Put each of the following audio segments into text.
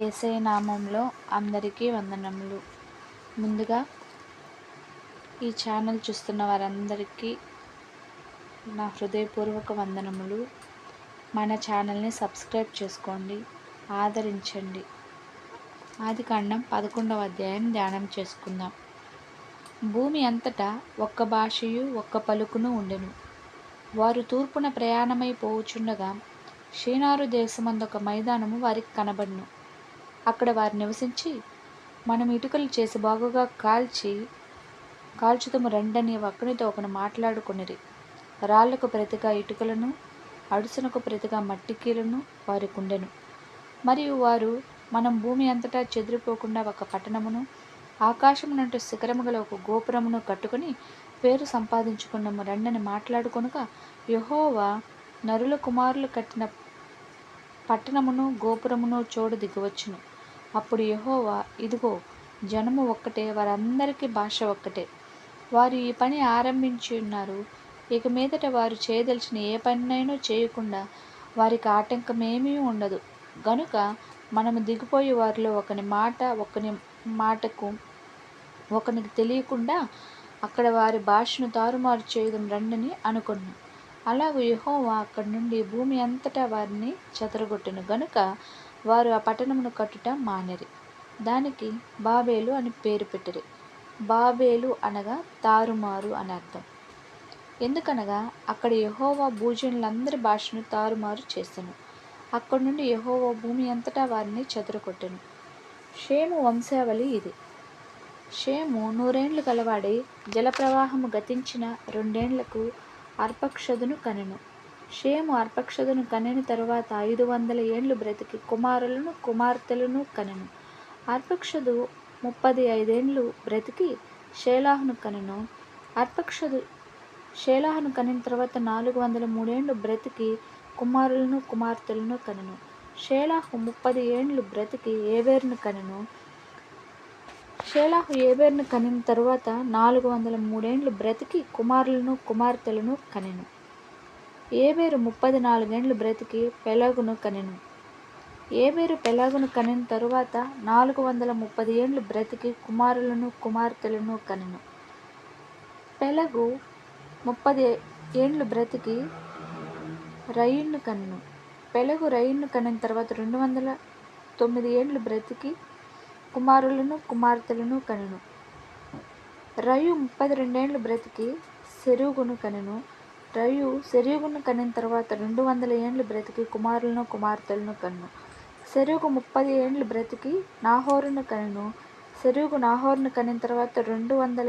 ఏసై నామంలో అందరికీ వందనములు. ముందుగా ఈ ఛానల్ చూస్తున్న వారందరికీ నా హృదయపూర్వక వందనములు. మన ఛానల్ని సబ్స్క్రైబ్ చేసుకోండి ఆదరించండి. ఆది కాండం పదకొండవ అధ్యాయం ధ్యానం చేసుకుందాం. భూమి అంతటా ఒక్క భాషయు ఒక్క పలుకును ఉండెను. వారు తూర్పున ప్రయాణమై పోవుచుండగా షీనారు దేశమందొక మైదానము వారికి కనబడును. అక్కడ వారు నివసించి మనం ఇటుకలు చేసి బాగుగా కాల్చి కాల్చుతము రెండని ఒకనితో ఒకను మాట్లాడుకునిరి. రాళ్ళకు ప్రతిగా ఇటుకలను అడుసునకు ప్రతిగా మట్టికీలను వారి కుండెను. మరియు వారు మనం భూమి అంతటా చెదిరిపోకుండా ఒక పట్టణమును ఆకాశమునంటూ శిఖరము గల ఒక గోపురమును కట్టుకుని పేరు సంపాదించుకున్నాము రెండని మాట్లాడుకొనుక యహోవా నరుల కుమారులు కట్టిన పట్టణమును గోపురమును చోడు దిగవచ్చును. అప్పుడు యహోవా ఇదిగో జనము ఒక్కటే వారందరికీ భాష ఒక్కటే. వారు ఈ పని ఆరంభించి ఉన్నారు. ఇక మీదట వారు చేయదలిచిన ఏ పనినైనా చేయకుండా వారికి ఆటంకమేమీ ఉండదు. గనుక మనము దిగిపోయే వారిలో ఒకని మాట ఒకని మాటకు ఒకనికి తెలియకుండా అక్కడ వారి భాషను తారుమారు చేయడం రండని అనుకున్నాం అలాగే యహోవా అక్కడి నుండి భూమి అంతటా వారిని చెదరగొట్టను. గనుక వారు ఆ పట్టణమును కట్టుట మానిరి. దానికి బాబేలు అని పేరు పెట్టిరి. బాబేలు అనగా తారుమారు అని అర్థం. ఎందుకనగా అక్కడ యహోవా భూజనులందరి భాషను తారుమారు చేసెను. అక్కడి నుండి యహోవా భూమి అంతటా వారిని చెదరగొట్టెను. షేము వంశావళి ఇది. షేము నూరేండ్లు కలవాడి జలప్రవాహము గతించిన రెండేండ్లకు అర్పక్షదును కనెను. షేము అర్పక్షదును కనిన తరువాత ఐదు వందల ఏండ్లు బ్రతికి కుమారులను కుమార్తెలను కనెను. అర్పక్షదు ముప్పది ఐదేండ్లు బ్రతికి షేలాహును కనెను. అర్పక్షదు షేలాహును కనిన తర్వాత నాలుగు వందల మూడేండ్లు బ్రతికి కుమారులను కుమార్తెలను కనెను. షేలాహు ముప్పది ఏండ్లు బ్రతికి ఏవేరును కనెను. షేలాహు ఏబేర్ను కనిన తరువాత నాలుగు వందల మూడేండ్లు బ్రతికి కుమారులను కుమార్తెలను కనెను. ఏబేరు ముప్పది నాలుగేండ్లు బ్రతికి పెలాగును కనెను. ఏబేరు పెలాగును కనిన తరువాత నాలుగు వందల ముప్పది ఏండ్లు బ్రతికి కుమారులను కుమార్తెలను కనెను. పెలగు ముప్పది ఏండ్లు బ్రతికి రయుణ్ణు కనెను. పెలగు రయుణ్ణు కనిన తర్వాత రెండు వందల తొమ్మిది ఏండ్లు బ్రతికి కుమారులను కుమార్తెలను కనెను. రయు ముప్పది రెండేండ్లు బ్రతికి సెరుగును కనెను. రయు సెరుగును కనిన తర్వాత రెండు వందల ఏండ్లు బ్రతికి కుమారులను కుమార్తెలను కన్ను. సెరుగు ముప్పది ఏండ్లు బ్రతికి నాహోరును కనెను. సెరుగు నాహోరును కనిన తర్వాత రెండు వందల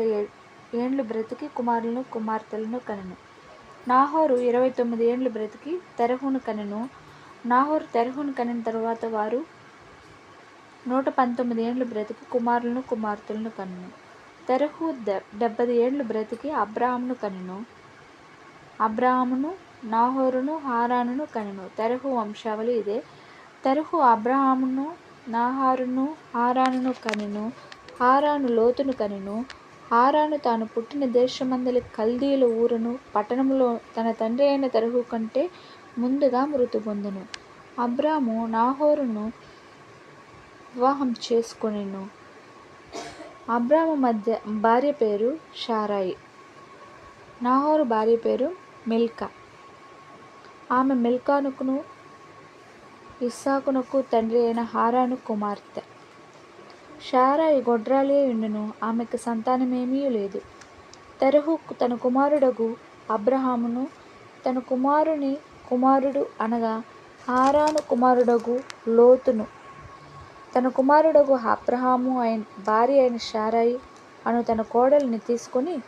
ఏండ్లు బ్రతికి కుమారులను కుమార్తెలను కనెను. నాహోరు ఇరవై తొమ్మిది ఏండ్లు బ్రతికి తెరహును కనెను. నాహోరు తెరహును కనిన తర్వాత వారు నూట పంతొమ్మిది ఏండ్లు బ్రతికి కుమారులను కుమార్తెలను కనెను. తెరహు డెబ్బది ఏండ్లు బ్రతికి అబ్రాహంను కనెను. అబ్రాహామును నాహోరును హారానును కనెను. తెరహు వంశావళి ఇదే. తెరహు అబ్రహామును నాహారును హారానును కనెను. హారాను లోతును కనెను. హారాను తాను పుట్టిన దేశమందలి కల్దీల ఊరును పట్టణంలో తన తండ్రి అయిన తెరహు కంటే ముందుగా మృతి పొందును. అబ్రాము నాహోరును వివాహం చేసుకొనెను. అబ్రాము మధ్య భార్య పేరు షారాయి. నాహోరు భార్య పేరు మిల్కా. ఆమె మిల్కానుకును ఇస్సాకునకు తండ్రి అయిన హారాను కుమార్తె. షారాయి గొడ్రాలే ఉండును. ఆమెకు సంతానమేమీ లేదు. తెరహు తన కుమారుడగు అబ్రహామును తన కుమారుని కుమారుడు అనగా హారాను కుమారుడగు లోతును. తన కుమారుడగు అబ్రహాము అయిన భార్య అయిన షారాయి అను తన కోడలిని తీసుకుని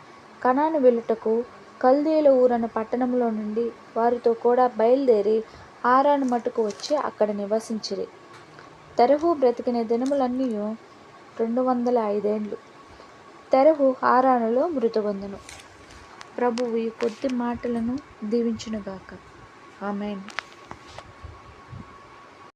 కణాను వెళ్ళుటకు కల్దీల ఊరన్న పట్టణంలో నుండి వారితో కూడా బయలుదేరి ఆరాను మటుకు వచ్చి అక్కడ నివసించిరి. తెరహు బ్రతికిన దినములన్నీ రెండు వందల ఐదేండ్లు. తెరహు ఆరానులో మృతగొందును. ప్రభువు ఈ కొద్ది మాటలను దీవించునుగాక. ఆమెన్.